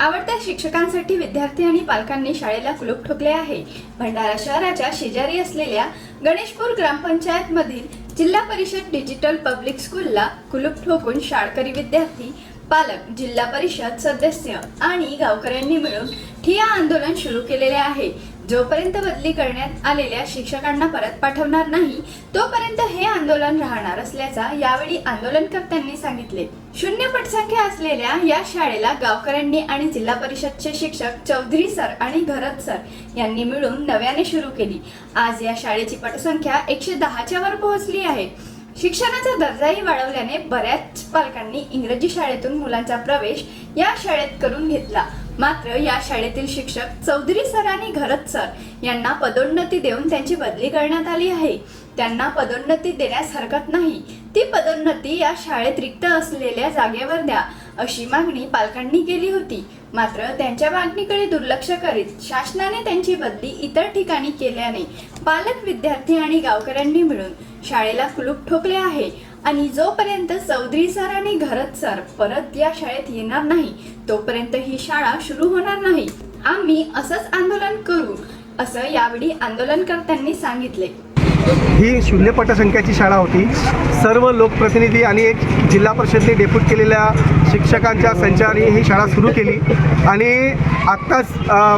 आवडत्या शिक्षकांसाठी विद्यार्थी आणि पालकांनी शाळेला कुलूप ठोकले आहे. भंडारा शहराच्या शेजारी असलेल्या गणेशपूर ग्रामपंचायत मधील जिल्हा परिषद डिजिटल पब्लिक स्कूलला कुलूप ठोकून शाळकरी विद्यार्थी पालक जिल्हा परिषद सदस्य आणि गावकऱ्यांनी मिळून ठिया आंदोलन सुरू केलेले आहे. जोपर्यंत बदली करण्यात आलेल्या शिक्षकांना परत पाठवणार नाही तोपर्यंत हे आंदोलन राहणार असल्याचा यावेळी आंदोलनकर्त्यांनी सांगितले. शून्य पटसंख्या असलेल्या या शाळेला गावकऱ्यांनी आणि जिल्हा परिषदचे शिक्षक चौधरी सर आणि घरत सर यांनी मिळून नव्याने सुरू केली. आज या शाळेची पटसंख्या एकशे दहाच्या वर पोहोचली आहे. शिक्षणाचा दर्जाही वाढवल्याने बऱ्याच पालकांनी इंग्रजी शाळेतून मुलांचा प्रवेश या शाळेत करून घेतला. मात्र या शाळेतील शिक्षक चौधरी सर आणि घरत सर यांना पदोन्नती देऊन त्यांची बदली करण्यात आली आहे. त्यांना पदोन्नती देण्यास हरकत नाही. ती पदोन्नती या शाळेत रिक्त असलेल्या जागेवर द्या अशी मागणी पालकांनी केली होती. मात्र त्यांच्या मागणीकडे दुर्लक्ष करीत शासनाने त्यांची बदली इतर ठिकाणी केल्याने पालक विद्यार्थी आणि गावकऱ्यांनी मिळून शाळेला कुलूप ठोकले आहे आणि जोपर्यंत चौधरी सर आणि घरत सर परत या शाळेत येणार नाही तोपर्यंत ही शाळा सुरू होणार नाही. आम्ही असंच आंदोलन करू असं यावेळी आंदोलनकर्त्यांनी सांगितले. ही शून्य पटसंख्याची शाळा होती. सर्व लोकप्रतिनिधी आणि एक जिल्हा परिषदने डेप्यूट केलेल्या शिक्षकांच्या संचाने ही शाळा सुरू केली. आणि आत्ताच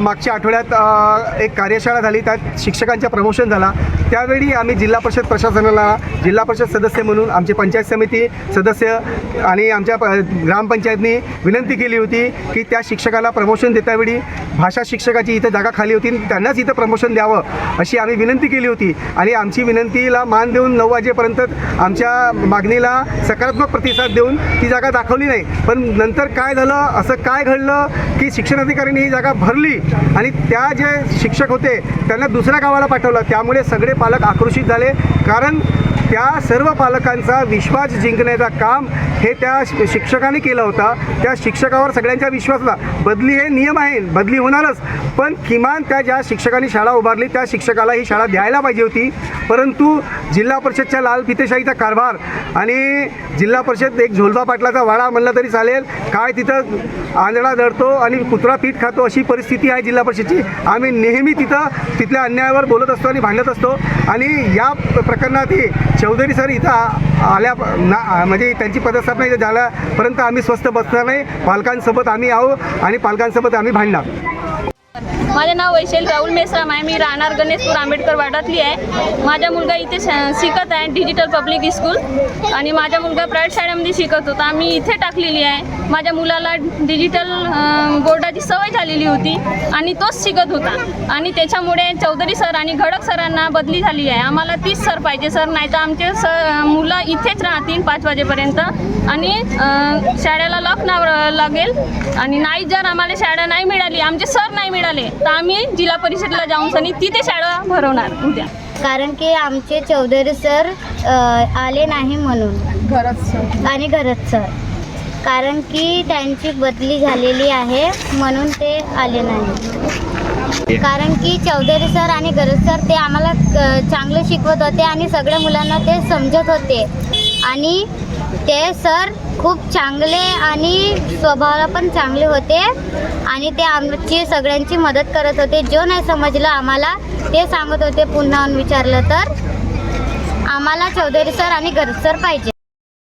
मागच्या आठवड्यात एक कार्यशाळा झाली. त्यात शिक्षकांच्या प्रमोशन झाला. त्यावेळी आम्ही जिल्हा परिषद प्रशासनाला जिल्हा परिषद सदस्य म्हणून आमचे पंचायत समिती सदस्य आणि आमच्या प ग्रामपंचायतनी विनंती केली होती की त्या शिक्षकाला प्रमोशन देतावेळी भाषा शिक्षकाची इथं जागा खाली होती त्यांनाच इथं प्रमोशन द्यावं अशी आम्ही विनंती केली होती. आणि आमची विनंतीला मान देऊन नऊ वाजेपर्यंत आमच्या मागणीला सकारात्मक प्रतिसाद देऊन ती जागा दाखवली नाही. पण नंतर काय झालं असं काय घडलं की शिक्षणाधिकाऱ्यांनी ही जागा भरली आणि त्या जे शिक्षक होते त्यांना दुसऱ्या गावाला पाठवलं. त्यामुळे सगळे पालक आक्रोशित झाले. कारण त्या सर्व पालकांचा विश्वास जिंकण्याचं काम हे त्या शिक्षकाने केला होता. त्या शिक्षकावर सगळ्यांचा विश्वास होता बदली हे नियम आहे बदली होणारच. पण किमान त्या ज्या शिक्षकांनी शाळा उभारली त्या शिक्षकाला ही शाळा द्यायला पाहिजे होती. परंतु जिल्हा परिषदच्या लाल फितेशाहीचा कारभार आणि जिल्हा परिषद एक झोलबा पाटलाचा वाडा म्हणलं तरी चालेल. काय तिथं आंधळा दडतो आणि कुत्रा पीठ खातो अशी परिस्थिती आहे जिल्हा परिषदची. आम्ही नेहमी तिथं तिथल्या अन्यायावर बोलत असतो आणि भांडत असतो. आणि या प्रकरणातही चौधरी सर इथं आल्या ना म्हणजे त्यांची पदस्थापना इथं झाल्यापर्यंत आम्ही स्वस्त बसणार नाही. पालकांसोबत आम्ही आहो आणि पालकांसोबत आम्ही भांडणार. माझे नाव वैशल राहुल मेसराम आहे. मी राहणार गणेशपूर आंबेडकर वाड्यातली आहे. माझा मुलगा इथे श- शिकत आहे डिजिटल पब्लिक स्कूल आणि माझा मुलगा प्रायव्हेट शाळेमध्ये शिकत होता. आम्ही इथे टाकलेली आहे. माझ्या मुलाला डिजिटल बोर्डाची सवय झालेली होती आणि तोच शिकत होता. आणि त्याच्यामुळे चौधरी सर आणि घडक सरांना बदली झाली आहे. आम्हाला तीच सर पाहिजे सर नाही तर आमचे सर मुलं इथेच राहतील पाच वाजेपर्यंत. आणि शाळेला लॉक नाव लागेल. आणि नाही जर आम्हाला शाळा नाही मिळाली आमचे सर नाही मिळाले तर आम्ही जिल्हा परिषदेला जाऊन सनी तिथे शाळा भरवणार उद्या. कारण की आमचे चौधरी सर आले नाही म्हणून. आणि घरत सर. कारण की त्यांची बदली झालेली आहे म्हणून ते आले नाही. कारण की चौधरी सर आणि गरज सर ते आम्हाला चांगलं शिकवत होते आणि सगळ्या मुलांना ते समजत होते. आणि ते सर खूप चांगले आणि स्वभावाला पण चांगले होते आणि ते आमची सगळ्यांची मदत करत होते. जो नाही समजलं आम्हाला ते सांगत होते पुन्हा विचारलं तर. आम्हाला चौधरी सर आणि गरज सर पाहिजे.